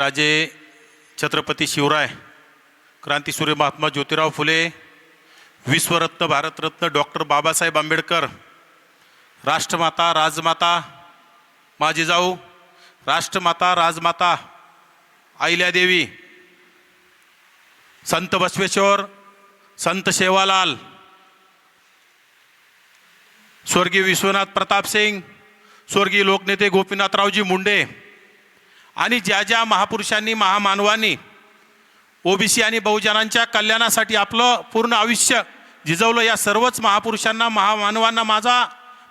राजे छत्रपती शिवराय क्रांतीसूर्य महात्मा ज्योतिराव फुले विश्वरत्न भारतरत्न डॉक्टर बाबासाहेब आंबेडकर राष्ट्रमाता राजमाता माझी जाऊ राष्ट्रमाता राजमाता आईल्यादेवी संत बसवेश्वर संत सेवालाल स्वर्गीय विश्वनाथ प्रताप सिंग स्वर्गीय लोकनेते गोपीनाथरावजी मुंडे आणि ज्या ज्या महापुरुषांनी महामानवांनी ओबीसी आणि बहुजनांच्या कल्याणासाठी आपलं पूर्ण आयुष्य झिजवलं या सर्वच महापुरुषांना महामानवांना माझा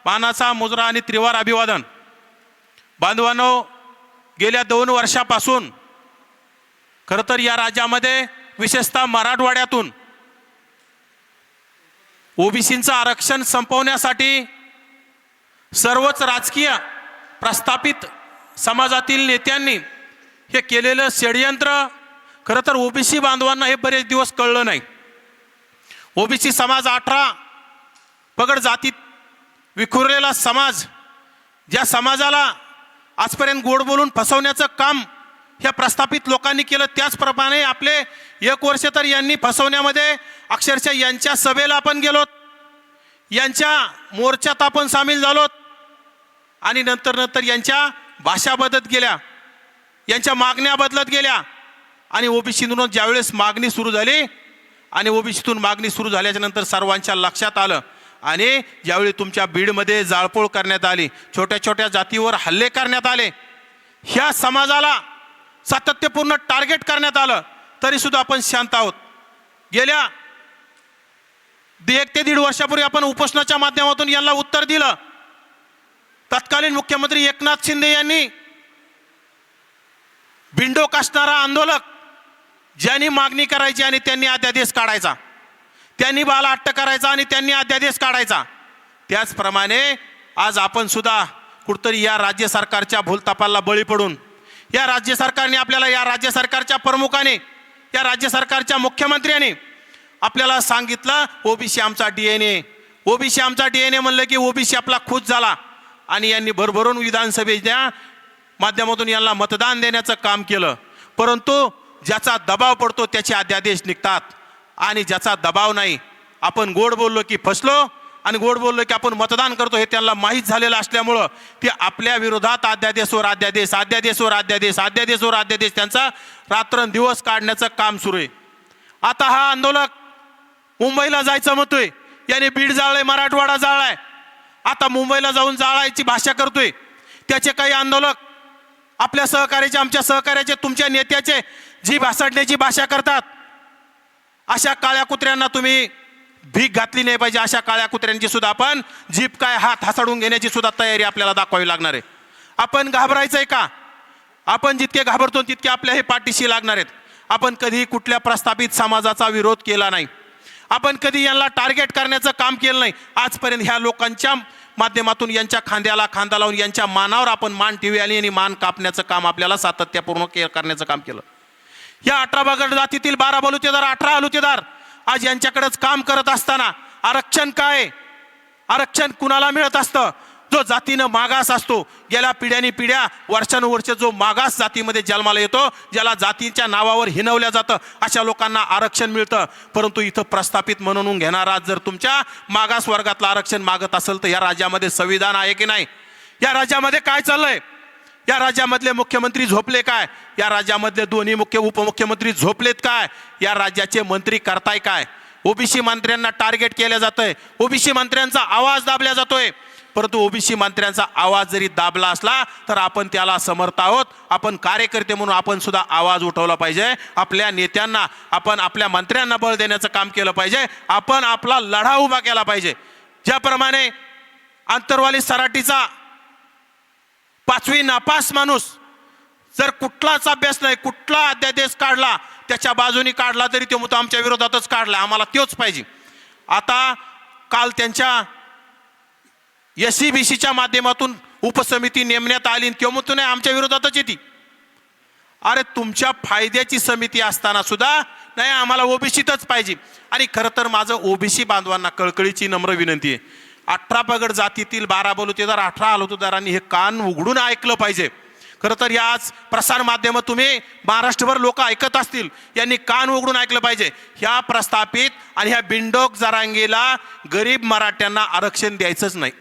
मानाचा मुजरा आणि त्रिवार अभिवादन. बांधवानो गेल्या दोन वर्षापासून खरं तर या राज्यामध्ये विशेषतः मराठवाड्यातून ओबीसींचं आरक्षण संपवण्यासाठी सर्वच राजकीय प्रस्थापित समाजातील नेत्यांनी हे केलेलं षडयंत्र खरं तर ओबीसी बांधवांना हे बरेच दिवस कळलं नाही. ओबीसी समाज अठरा पगड जातीत विखुरलेला समाज ज्या समाजाला आजपर्यंत गोड बोलून फसवण्याचं काम ह्या प्रस्थापित लोकांनी केलं त्याचप्रमाणे आपले एक वर्ष तर यांनी फसवण्यामध्ये अक्षरशः यांच्या सभेला आपण गेलोत यांच्या मोर्चात आपण सामील झालोत आणि नंतर नंतर यांच्या भाषा बदलत गेल्या. यांच्या मागण्या बदलत गेल्या. आणि ओबीसीतून ज्यावेळेस मागणी सुरू झाली आणि ओबीसीतून मागणी सुरू झाल्याच्यानंतर सर्वांच्या लक्षात आलं आणि ज्यावेळी तुमच्या बीडमध्ये जाळपोळ करण्यात आली छोट्या छोट्या जातीवर हल्ले करण्यात आले ह्या समाजाला सातत्यपूर्ण टार्गेट करण्यात आलं तरीसुद्धा आपण शांत आहोत. गेल्या एक ते दीड वर्षापूर्वी आपण उपोषणाच्या माध्यमातून यांना उत्तर दिलं. तत्कालीन मुख्यमंत्री एकनाथ शिंदे यांनी बिंडो कासणारा आंदोलक ज्यांनी मागणी करायची आणि त्यांनी अध्यादेश काढायचा त्यांनी बाला अट्ट करायचा आणि त्यांनी अध्यादेश काढायचा. त्याचप्रमाणे आज आपण सुद्धा कुठतरी या राज्य सरकारच्या भूलतापाला बळी पडून या राज्य सरकारने आपल्याला या राज्य सरकारच्या प्रमुखाने या राज्य सरकारच्या मुख्यमंत्र्यांनी आपल्याला सांगितलं ओबीसी आमचा डी एन ए ओबीसी आमचा डी एन ए म्हणलं की ओबीसी आपला खुश झाला. आणि यांनी भरभरून विधानसभेच्या माध्यमातून यांना मतदान देण्याचं काम केलं. परंतु ज्याचा दबाव पडतो त्याचे अध्यादेश निघतात. आणि ज्याचा दबाव नाही आपण गोड बोललो की फसलो आणि गोड बोललो की आपण मतदान करतो हे त्यांना माहीत झालेलं असल्यामुळं ते आपल्या विरोधात अध्यादेशवर अध्यादेश अध्यादेशवर अध्यादेश अध्यादेशवर अध्यादेश त्यांचा रात्रंदिवस काढण्याचं काम सुरू आहे. आता हा आंदोलक मुंबईला जायचं म्हणतोय. याने बीड जाळलंय मराठवाडा जाळलाय. आता मुंबईला जाऊन जाळायची भाषा करतोय. त्याचे काही आंदोलक आपल्या सहकार्याचे आमच्या सहकार्याचे तुमच्या नेत्याचे जी भासाडण्याची भाषा करतात. अशा काळ्या कुत्र्यांना तुम्ही भीक घातली नाही पाहिजे अशा काळ्या कुत्र्यांची सुद्धा आपण जीप काय हात हासाडून घेण्याची सुद्धा तयारी आपल्याला दाखवावी लागणार आहे. आपण घाबरायचं आहे का? आपण जितके घाबरतो तितके आपल्या हे पाठीशी लागणार आहेत. आपण कधी कुठल्या प्रस्थापित समाजाचा विरोध केला नाही. आपण कधी यांना टार्गेट करण्याचं काम केलं नाही. आजपर्यंत ह्या लोकांच्या माध्यमातून यांच्या खांद्याला खांदा लावून यांच्या मानावर आपण मान ठेवी आली आणि मान कापण्याचं काम आपल्याला सातत्यपूर्ण के करण्याचं काम केलं. या अठरा बागड जातीतील बारा बलुतेदार अठरा अलुतेदार आज यांच्याकडेच काम करत असताना आरक्षण काय? आरक्षण कुणाला मिळत असतं? जो जातीनं मागास असतो गेल्या पिढ्यानी पिढ्या वर्षानुवर्ष जो मागास जातीमध्ये जन्माला येतो ज्याला जातीच्या नावावर हिनवल्या जातं अशा लोकांना आरक्षण मिळतं. परंतु इथं प्रस्थापित म्हणून घेणारा जर तुमच्या मागास वर्गातलं आरक्षण मागत असेल तर या राज्यामध्ये संविधान आहे की नाही? या राज्यामध्ये काय चाललंय? या राज्यामधले मुख्यमंत्री झोपले काय? या राज्यामधले दोन्ही मुख्य उपमुख्यमंत्री झोपलेत काय? या राज्याचे मंत्री करताय काय? ओबीसी मंत्र्यांना टार्गेट केलं जातंय. ओबीसी मंत्र्यांचा आवाज दाबला जातोय. परंतु ओबीसी मंत्र्यांचा आवाज जरी दाबला असला तर आपण त्याला समर्थ आहोत. आपण कार्यकर्ते म्हणून आपण सुद्धा आवाज उठवला पाहिजे. आपल्या नेत्यांना आपण आपल्या मंत्र्यांना बळ देण्याचं काम केलं पाहिजे. आपण आपला लढा उभा केला पाहिजे. ज्याप्रमाणे आंतरवाली सराटीचा पाचवी नापास माणूस जर कुठलाच अभ्यास नाही कुठला अध्यादेश काढला त्याच्या बाजूनी काढला तरी तो मुद्दा आमच्या विरोधातच काढला. आम्हाला तोच पाहिजे. आता काल त्यांच्या एस सी बी सीच्या माध्यमातून उपसमिती नेमण्यात आली तेव्हा आमच्या विरोधातच येते अरे तुमच्या फायद्याची समिती असताना सुद्धा नाही आम्हाला ओबीसीतच पाहिजे. आणि खरं तर माझं ओबीसी बांधवांना कळकळीची नम्र विनंती आहे. अठरा पगड जातीतील बारा बलुतेदार अठरा आलोतेदारांनी हे कान उघडून ऐकलं पाहिजे. खरं तर या आज प्रसार माध्यम तुम्ही महाराष्ट्रभर लोक ऐकत असतील यांनी कान उघडून ऐकलं पाहिजे. ह्या प्रस्थापित आणि ह्या बिंडोक जरांगीला गरीब मराठ्यांना आरक्षण द्यायचंच नाही.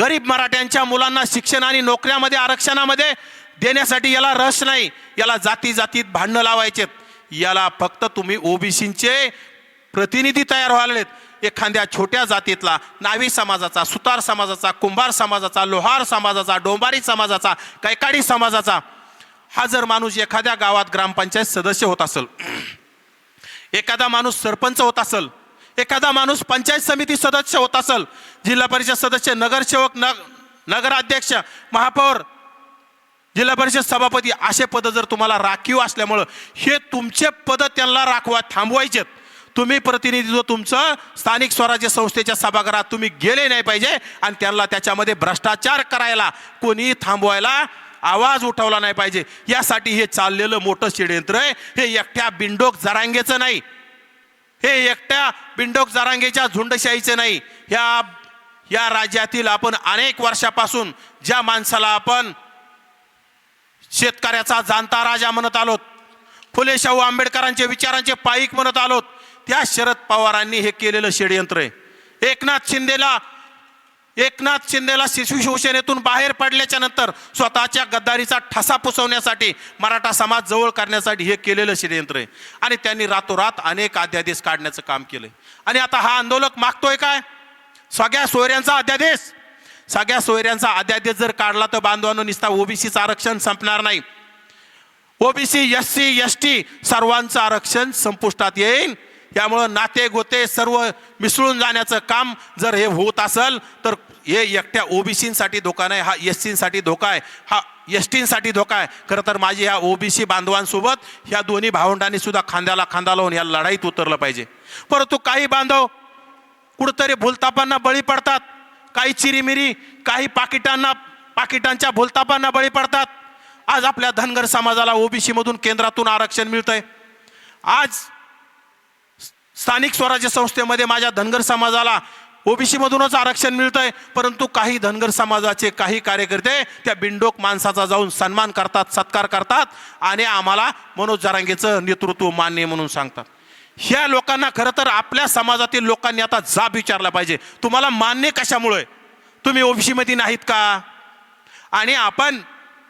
गरीब मराठ्यांच्या मुलांना शिक्षण आणि नोकऱ्यामध्ये आरक्षणामध्ये देण्यासाठी याला रस नाही. याला जाती जातीत भांडणं लावायचेत याला फक्त तुम्ही ओबीसीचे प्रतिनिधी तयार व्हायलेत एखाद्या छोट्या जातीतला नावी समाजाचा सुतार समाजाचा कुंभार समाजाचा लोहार समाजाचा डोंबारी समाजाचा कैकाडी समाजाचा हा जर माणूस एखाद्या गावात ग्रामपंचायत सदस्य होत असेल एखादा माणूस सरपंच होत असेल एखादा माणूस पंचायत समिती सदस्य होत असेल जिल्हा परिषद सदस्य नगरसेवक नग नगराध्यक्ष महापौर जिल्हा परिषद सभापती असे पदं जर तुम्हाला राखीव असल्यामुळं हे तुमचे पद त्यांना राखवा थांबवायचेत. तुम्ही प्रतिनिधित्व तुमचं स्थानिक स्वराज्य संस्थेच्या सभागृहात तुम्ही गेले नाही पाहिजे आणि त्यांना त्याच्यामध्ये भ्रष्टाचार करायला कोणी थांबवायला आवाज उठवला नाही पाहिजे. यासाठी हे चाललेलं मोठं षडयंत्र आहे. हे एकट्या बिंडोक जरांगेचं नाही. हे एकट्या बिंडोक जारांगेच्या झुंडशाहीचे नाही. ह्या या राज्यातील आपण अनेक वर्षापासून ज्या माणसाला आपण शेतकऱ्याचा जाणता राजा म्हणत आलोत फुले शाहू आंबेडकरांचे विचारांचे पाईक म्हणत आलोत त्या शरद पवारांनी हे केलेलं षडयंत्र आहे. एकनाथ शिंदेला एकनाथ शिंदेला शिशु शिवसेनेतून बाहेर पडल्याच्या नंतर स्वतःच्या गद्दारीचा ठसा पुसवण्यासाठी मराठा समाज जवळ करण्यासाठी हे केलेलं षडयंत्र आहे. आणि त्यांनी रातोरात अनेक अध्यादेश काढण्याचं काम केलंय. आणि आता हा आंदोलक मागतोय काय? सगळ्या सोयऱ्यांचा अध्यादेश. सगळ्या सोयऱ्यांचा अध्यादेश जर काढला तर बांधवांनो निसता ओबीसीचं आरक्षण संपणार नाही. OBC S C S T सर्वांचं आरक्षण संपुष्टात येईल. त्यामुळं नाते गोते सर्व मिसळून जाण्याचं काम जर हे होत असेल तर हे एकट्या ओबीसीसाठी धोका नाही हा एस सीसाठी धोका आहे हा एस टीसाठी धोका आहे. खरं तर माझी ह्या ओबीसी बांधवांसोबत ह्या दोन्ही भावंडांनी सुद्धा खांद्याला खांदा लावून या लढाईत उतरलं पाहिजे. परंतु काही बांधव कुठंतरी भूलतापांना बळी पडतात काही चिरीमिरी काही पाकिटांना पाकिटांच्या भूलतापांना बळी पडतात. आज आपल्या धनगर समाजाला ओबीसीमधून केंद्रातून आरक्षण मिळतंय. आज स्थानिक स्वराज्य संस्थेमध्ये माझ्या धनगर समाजाला ओबीसीमधूनच आरक्षण मिळतंय परंतु काही धनगर समाजाचे काही कार्यकर्ते त्या बिंडोक माणसाचा जाऊन सन्मान करतात सत्कार करतात आणि आम्हाला मनोज जरांगेचं नेतृत्व मान्य म्हणून सांगतात. ह्या लोकांना खरं तर आपल्या समाजातील लोकांनी आता जाब विचारला पाहिजे. तुम्हाला मान्य कशामुळे? तुम्ही ओबीसीमध्ये नाहीत का? आणि आपण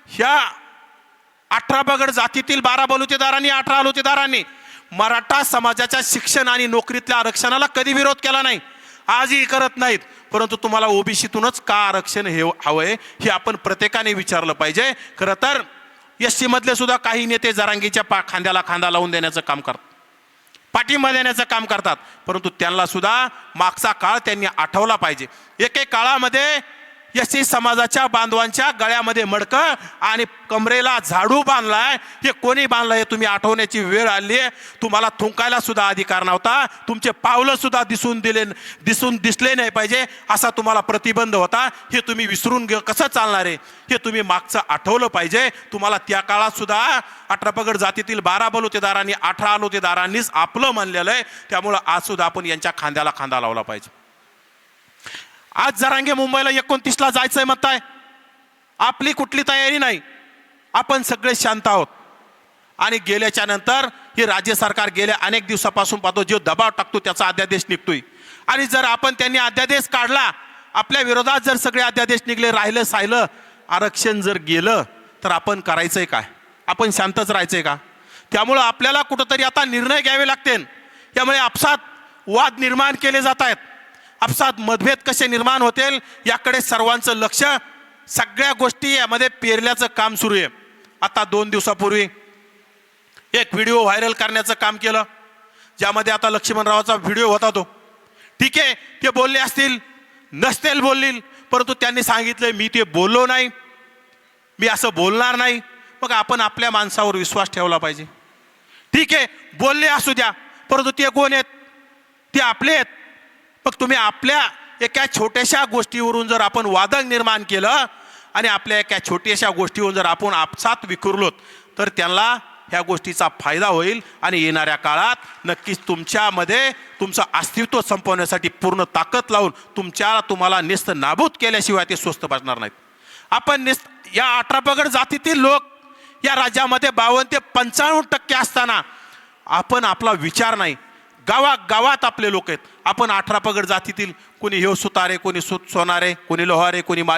ह्या अठरा बगड जातीतील बारा बलुतेदारांनी अठरा बलुतेदारांनी मराठा समाजाच्या शिक्षण आणि नोकरीतल्या आरक्षणाला कधी विरोध केला नाही? आजही करत नाहीत. परंतु तुम्हाला ओबीसीतूनच का आरक्षण हे हवंय हे आपण प्रत्येकाने विचारलं पाहिजे. खरं तर एस मधले सुद्धा काही नेते जरांगीच्या पा खांद्याला खांदा लावून देण्याचं काम करतात. पाठिंबा देण्याचं काम करतात. परंतु त्यांना सुद्धा मागचा काळ त्यांनी आठवला पाहिजे. एके काळामध्ये एस सी समाजाच्या बांधवांच्या गळ्यामध्ये मडकं आणि कमरेला झाडू बांधलाय. हे कोणी बांधलंय तुम्ही आठवण्याची वेळ आली आहे. तुम्हाला थुंकायला सुद्धा अधिकार नव्हता. तुमचे पावलं सुद्धा दिसून दिले दिसून दिसले नाही पाहिजे असा तुम्हाला प्रतिबंध होता. हे तुम्ही विसरून गे कसं चालणार आहे? हे तुम्ही मागचं आठवलं पाहिजे. तुम्हाला त्या काळात सुद्धा अठरा पगड जातीतील बारा बलुतेदारांनी अठरा बलुतेदारांनीच आपलं मानलेलं आहे. त्यामुळं आज सुद्धा आपण यांच्या खांद्याला खांदा लावला पाहिजे. आज जरांगे मुंबईला एकोणतीसला जायचंय म्हणताय. आपली कुठली तयारी नाही. आपण सगळे शांत आहोत. आणि गेल्याच्यानंतर हे राज्य सरकार गेल्या अनेक दिवसापासून पाहतो जो दबाव टाकतो त्याचा अध्यादेश निघतोय. आणि जर आपण त्यांनी अध्यादेश काढला आपल्या विरोधात जर सगळे अध्यादेश निघले राहिलं साहिलं आरक्षण जर गेलं तर आपण करायचंय काय? आपण शांतच राहायचंय का? त्यामुळं आपल्याला कुठंतरी आता निर्णय घ्यावे लागतील. त्यामुळे आपसात वाद निर्माण केले जात आहेत. आपसात मतभेद कसे निर्माण होतील याकडे सर्वांचं लक्ष. सगळ्या गोष्टी यामध्ये पेरल्याचं काम सुरू आहे. आता दोन दिवसापूर्वी एक व्हिडिओ व्हायरल करण्याचं काम केलं. ज्यामध्ये आता लक्ष्मणरावाचा व्हिडिओ होता तो. ठीक आहे ते बोलले असतील नसतील बोलतील परंतु त्यांनी सांगितलं मी ते बोललो नाही. मी असं बोलणार नाही. मग आपण आपल्या माणसावर विश्वास ठेवला पाहिजे. ठीक आहे बोलले असू द्या परंतु ते कोण आहेत? ते आपले आहेत. मग तुम्ही आपल्या एका छोट्याशा गोष्टीवरून जर आपण वादक निर्माण केलं आणि आपल्या एका छोट्याशा गोष्टीवरून जर आपण आपसात विखुरलोत तर त्यांना ह्या गोष्टीचा फायदा होईल आणि येणाऱ्या काळात नक्कीच तुमच्यामध्ये तुमचं अस्तित्व संपवण्यासाठी पूर्ण ताकद लावून तुमच्या तुम्हाला निस्त नाबूद केल्याशिवाय ते स्वस्त बसणार नाहीत. आपण निस्त या अठरा पगड जातीतील लोक या राज्यामध्ये बावन्न ते पंचावन्न टक्के असताना आपण आपला विचार नाही गावा गावात आपले लोक आहेत. आपण अठरा पगड जातीतील कोणी हे सुतारे कोणी सुत सोनारे कोणी लोहारे कोणी माळी.